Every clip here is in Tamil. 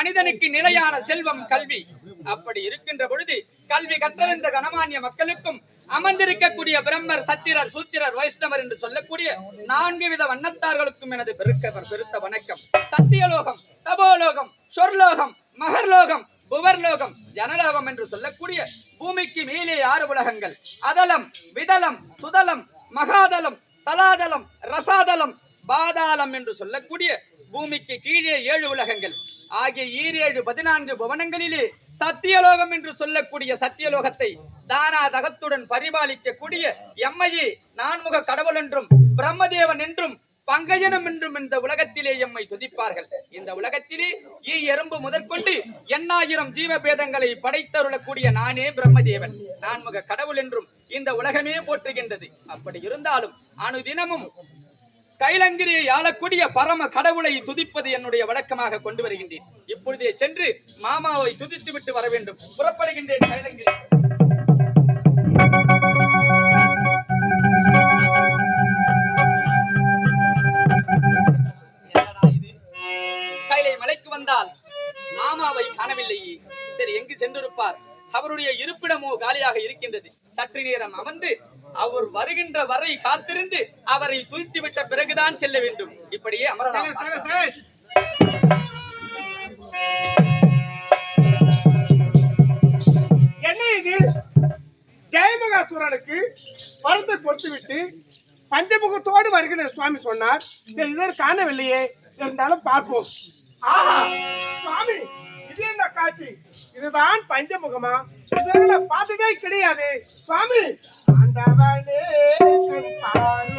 மனிதனுக்கு நிலையான செல்வம் கல்வி. அப்படி இருக்கின்ற பொழுது கல்வி கற்றறிந்த கனமானிய மக்களுக்கும் அமர்ந்திருக்கக்கூடிய பிரம்மர் சத்திரர் சூத்திரர் வைஷ்ணவர் என்று சொல்லக்கூடிய நான்கு வித வண்ணத்தார்களுக்கும் எனது பெருக்க பெருத்த வணக்கம். சத்தியலோகம் தபோலோகம் சொர்லோகம் மகர்லோகம் புவர்லோகம் ஜனலோகம் என்று சொல்லக்கூடிய பூமிக்கு மேலே ஆறு உலகங்கள். அதலம் விதலம் சுதலம் மகாதலம் தலாதலம் ரசாதலம் பாதாளம் என்று சொல்லக்கூடிய பூமிக்கு கீழே ஏழு உலகங்கள். ஆகிய ஈரேழு பதினான்கு புவனங்களிலே சத்தியலோகம் என்று சொல்லக்கூடிய சத்தியலோகத்தை தானா தகத்துடன் பரிபாலிக்கக்கூடிய எம்மையே நான்முக கடவுள் என்றும் பிரம்மதேவன் என்றும் பங்கஜனம் என்றும் இந்த உலகத்திலே எம்மை துதிப்பார்கள். இந்த உலகத்திலே ஈ எறும்பு முதற்கொண்டு எண்ணாயிரம் ஜீவ பேதங்களை படைத்தருளக்கூடிய நானே பிரம்மதேவன். நான்முக கடவுள் என்றும் இந்த உலகமே போற்றுகின்றது. அப்படி இருந்தாலும் அனுதினமும் கைலங்கிரியை ஆளக்கூடிய பரம கடவுளை துதிப்பது என்னுடைய வழக்கமாக கொண்டு வருகின்றேன். இப்பொழுதே சென்று மாமாவை துதித்து விட்டு வர வேண்டும். புறப்படுகின்றேன் கைலங்கிரி. கைலை மலைக்கு வந்தால் மாமாவை காணவில்லையே. சரி எங்கு சென்றிருப்பார்? அவருடைய இருப்பிடமோ காலியாக இருக்கின்றது. சற்று நேரம் அமர்ந்து அவர் வருகின்ற வரை காத்திருந்து அவரை துய்த்து விட்ட பிறகுதான் செல்ல வேண்டும். இப்படியே அமரலாம். என்ன இது? ஜெயமகாசூரனுக்கு வரத்தை கொடுத்து விட்டு பஞ்சமுகத்தோடு வருகிற சுவாமி சொன்னார். சரி இதற்கு காணவில்லையே. இருந்தாலும் பார்ப்போம். ஆஹா சுவாமி இது என்ன காட்சி? இதுதான் பஞ்சமுகமா? இதுவரை பார்த்ததே கிடையாது. சுவாமி ஆண்டவனே கண்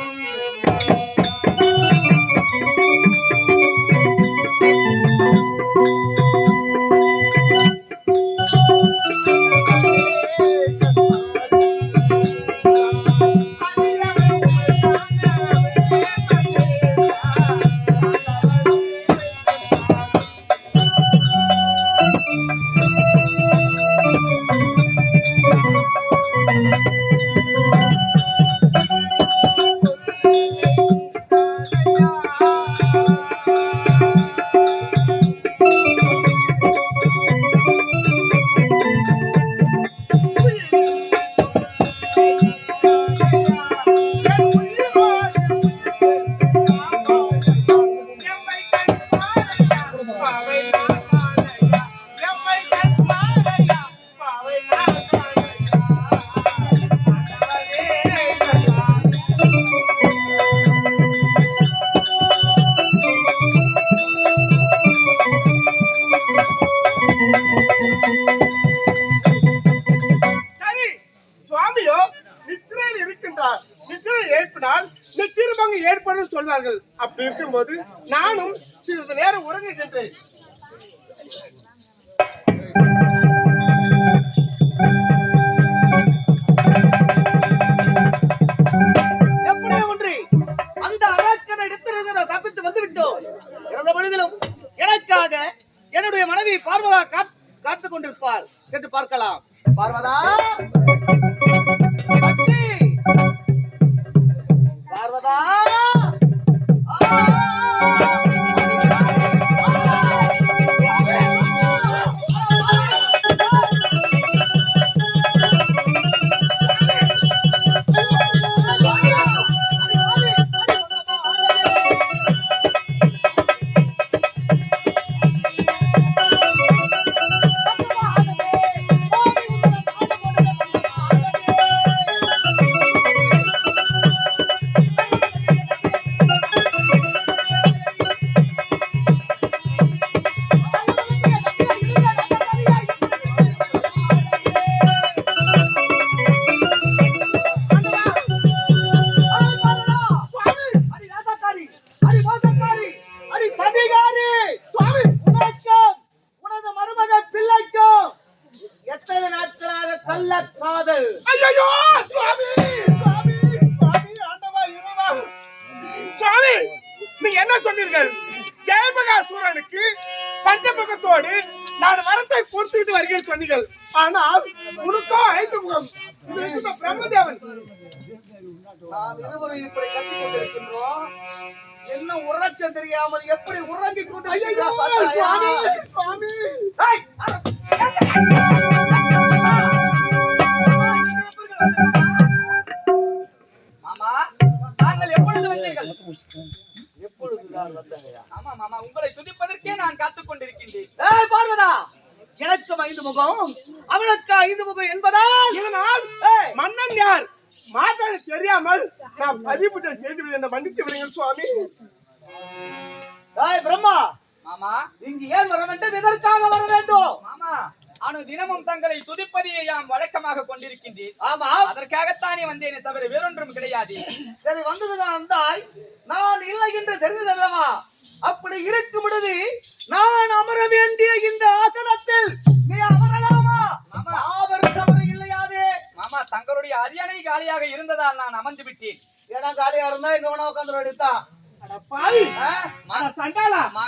முகம். அவளுக்கு ஐந்து முகம் என்பதால்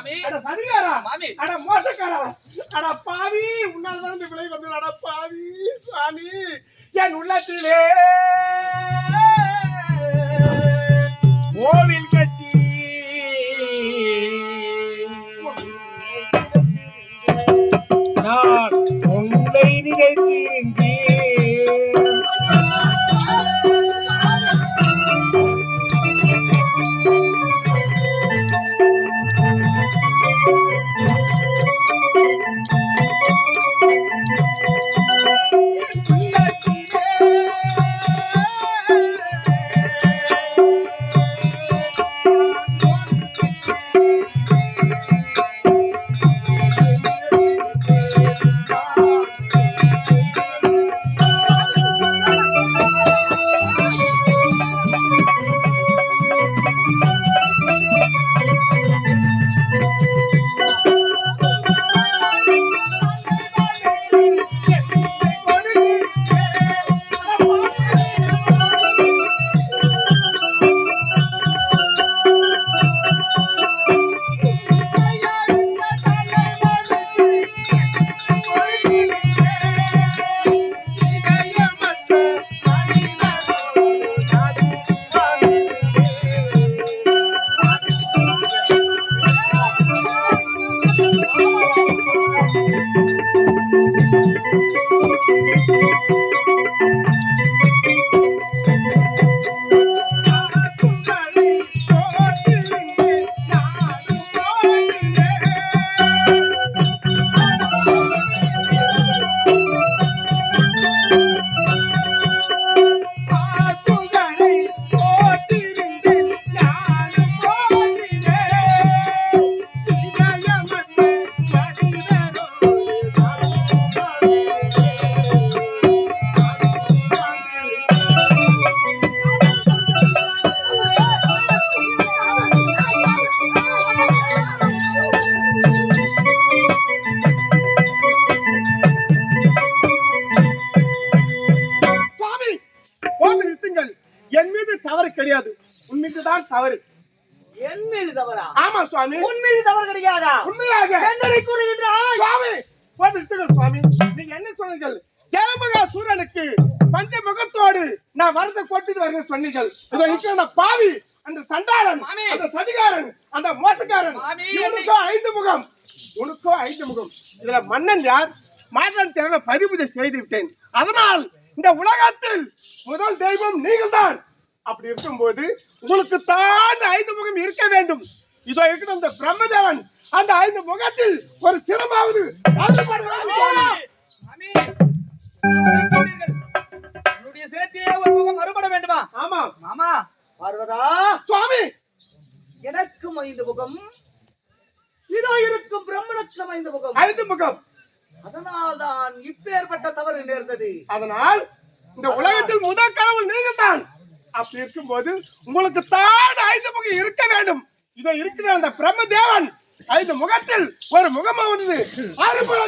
மாமி. அட சதிகாரா? மாமி. அட மோசக்காரா? அட பாவி. உன்னால் தான் இந்த விலை வந்து அட பாவி சுவாமி. என் உள்ளத்திலே சுவாமி. உன் மீது தவறு கிடையாதா? உண்மையாக. என்னை கூறுகின்றாய். சுவாமி போது நிறுத்துங்கள் சுவாமி. நீங்க என்ன சொன்னீர்கள்? ஜெயமகா சூரனுக்கு பஞ்ச முகத்தோடு நான் வரத கொட்டிட்டு வரேன் சொன்னீர்கள். இதோ அந்த பாவி அந்த சண்டாளன். அந்த சதிகாரன் அந்த மோசக்காரன் இவனுக்கோ ஐந்து முகம் உனக்கோ ஐந்து முகம். இதுல மன்னன் யார்? மாற்றான் திறனை பதிவு செய்து விட்டேன். அதனால் இந்த உலகத்தில் முதல் தெய்வம் நீங்கள்தான். அப்படி இருக்கும்போது உங்களுக்கு தான் ஐந்து முகம் இருக்க வேண்டும். இதோ இருக்கிற அந்த பிரம்மதேவன் அந்த ஐந்து முகத்தில் ஒரு சிரமாவது. என்னுடைய சிரத்திலே ஒரு முகம் மறுபட வேண்டுமா? ஆமாம் மாமா பார்வதா! சுவாமி! எனக்கும் ஐந்து முகம். இதோ இருக்கும் பிரம்மனுக்கும் ஐந்து முகம். ஐந்து முகம். அதனால் தான் இப்பேற்பட்ட தவறு நேர்ந்தது அதனால் இந்த உலகத்தில் முதல் கடவுள் நீங்கள் தான் அப்படி இருக்கும்போது உங்களுக்கு தான் ஐந்து முகம் இருக்க வேண்டும். இதோ இருக்கிற அந்த பிரம்ம தேவன் ஐந்து முகத்தில் ஒரு முகம் வந்தது. அறுபட.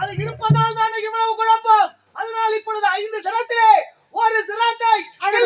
அது இருப்பதால் தான் இவ்வளவு குழப்பம். அதனால் இப்பொழுது ஐந்து சிரத்திலே ஒரு சிரத்தை அகல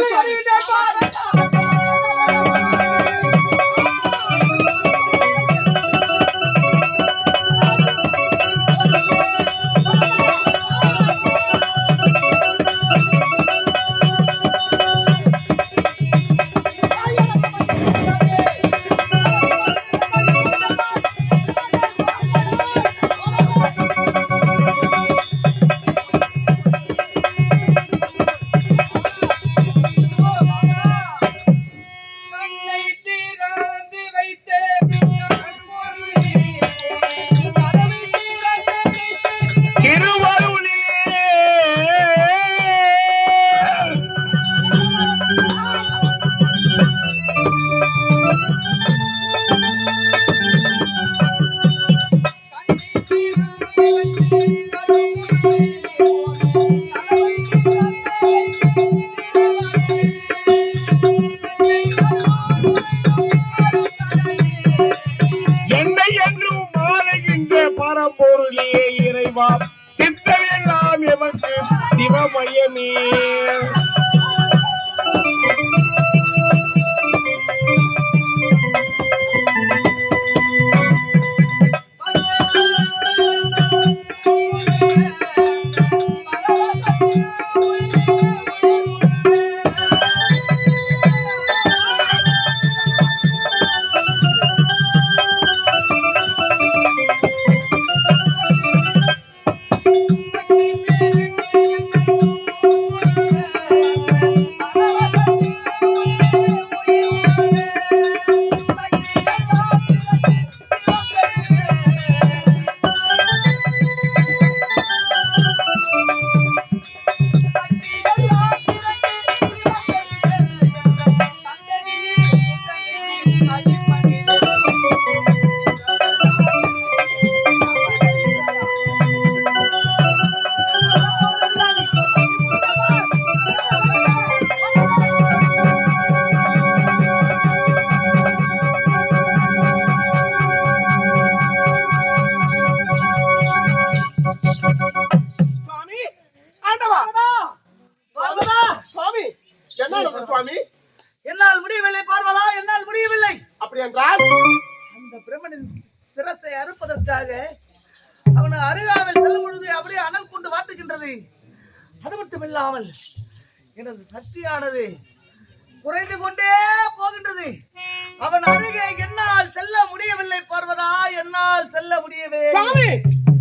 என்னால் செல்ல முடியவே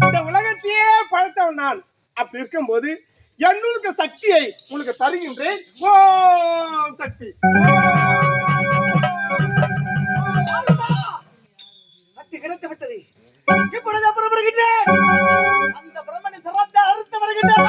இந்த உலகத்தையே பழத்தவன் நான். அப்படி இருக்கும் போது என்னுடைய சக்தியை உங்களுக்கு தருகின்றேன். ஓ சக்தி. சக்தி கிடைத்து விட்டது. இப்பொழுது அப்புறம் வருகின்றேன். அந்த பிரம்மனை சிறந்த அறுத்து வருகின்றேன்.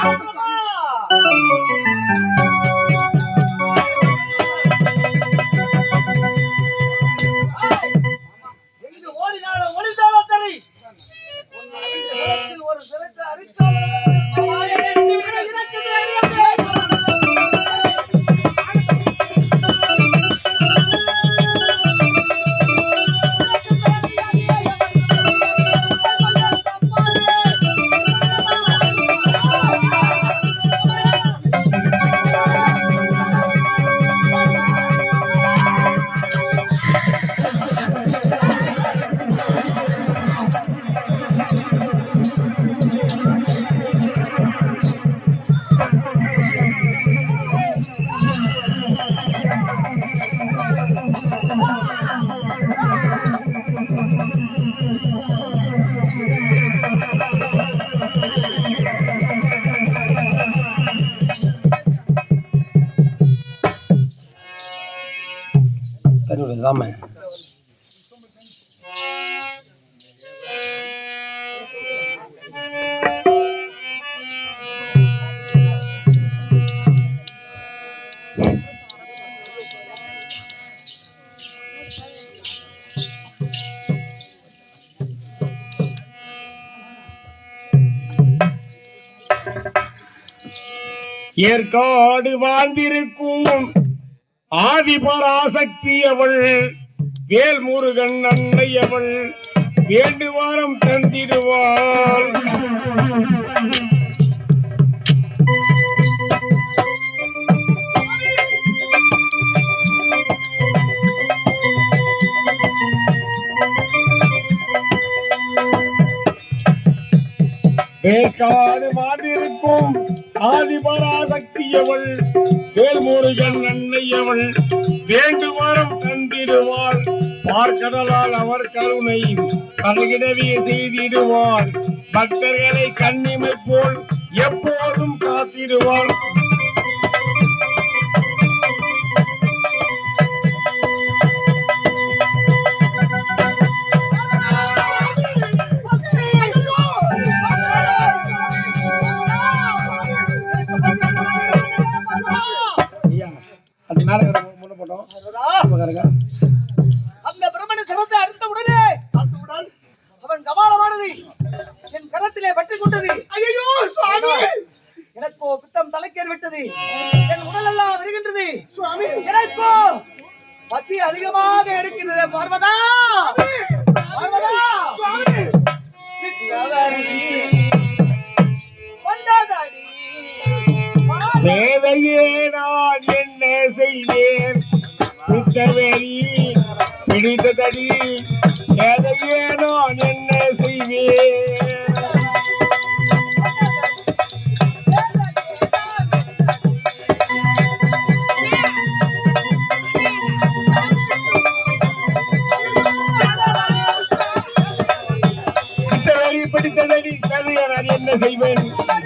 ஏற்காடு வாழ்ந்திருக்கும் ஆதிபராசக்தி அவள் வேல்முருகன் அன்னை அவள் வேண்டுவாரம் தந்திடுவாள் வேட்காடு மாதிருக்கும் ஆதிபராசக்தியவள் வேல்முருகன் அன்னையவள் வேண்டுவரம் தந்திடுவாள். பார்க்கதலால் அவர் கருணை கருகிடவே செய்திடுவாள் பக்தர்களை கண்ணிமை போல் எப்போதும் காத்திடுவாள். Tá ligado? என்ன செய்வேன்?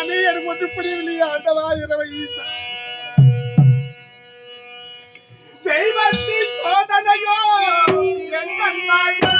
நானே எனக்கு ஒன்று புரியவில்லையே ஆண்டலா இரவு ஈசா. தெய்வத்தின் சோதனையோ எங்கள் நாயோ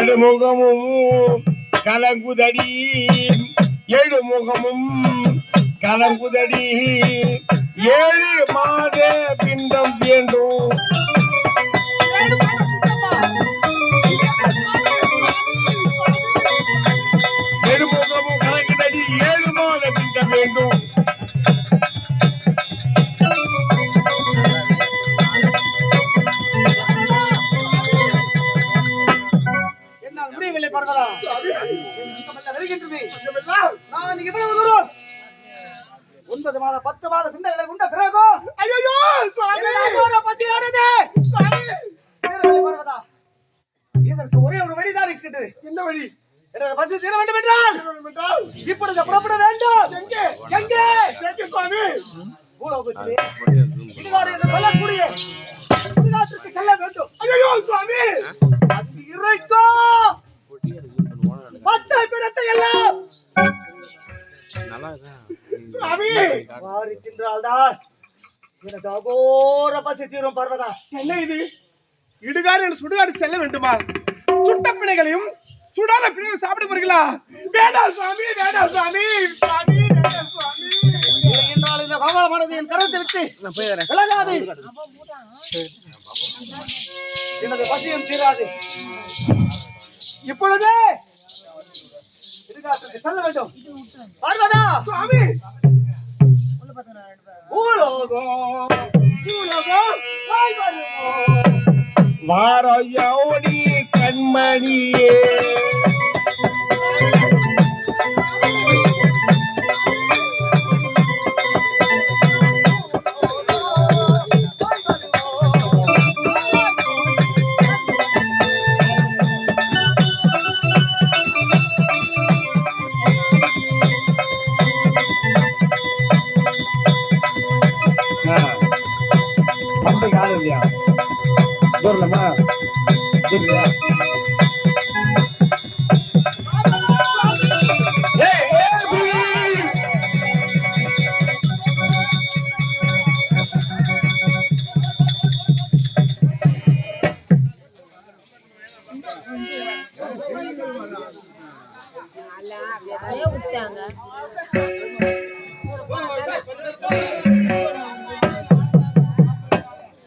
எழுமுகமும் கலங்குதடி. எழுமுகமும் கலங்குதடி. ஏழு மாத பிண்டம் வேண்டும். எழுமுகமும் கலங்குதடி. ஏழு மாத பிண்டம் வேண்டும். நான் இவ்வளவு தூரம். ஒன்பது மாத பத்து மாத பின்னங்களை கொண்ட பிறகு ஐயோ பசியானது இதற்கு ஒரே ஒரு வழிதான் இருக்கின்றது என்ன வழி? பசி தீர வேண்டும் என்றால் இப்பொழுது புறப்பட வேண்டும். எங்கே? எங்கே? எங்கே சுவாமி? இடுகாடு என்று சொல்லக்கூடிய இடுகாட்டிற்கு செல்ல வேண்டும். ஐயோ சுவாமி. அங்கு இறைக்கும் பச்சை பிடத்தை எல்லாம் சுவாமி! வாரிக்கின்றால்தான் எனக்கு அகோர பசி தீரும் பார்வதா. என்ன இது? இடுகாடு என்று சுடுகாடு செல்ல வேண்டுமா? சுட்ட பிணைகளையும் சுடாத பிணைகள் சாப்பிட போறீங்களா வேண்டாம் சுவாமி வேண்டாம் சுவாமி சுவாமி என்றால் இந்த கோபாலமானது என் கரத்தை விட்டு விலகாது. எனது பசியும் தீராது. இப்பொழுதே இடுகாட்டுக்கு செல்ல வேண்டும் பார்வதா சுவாமி பூலோகம் கண்மணியே.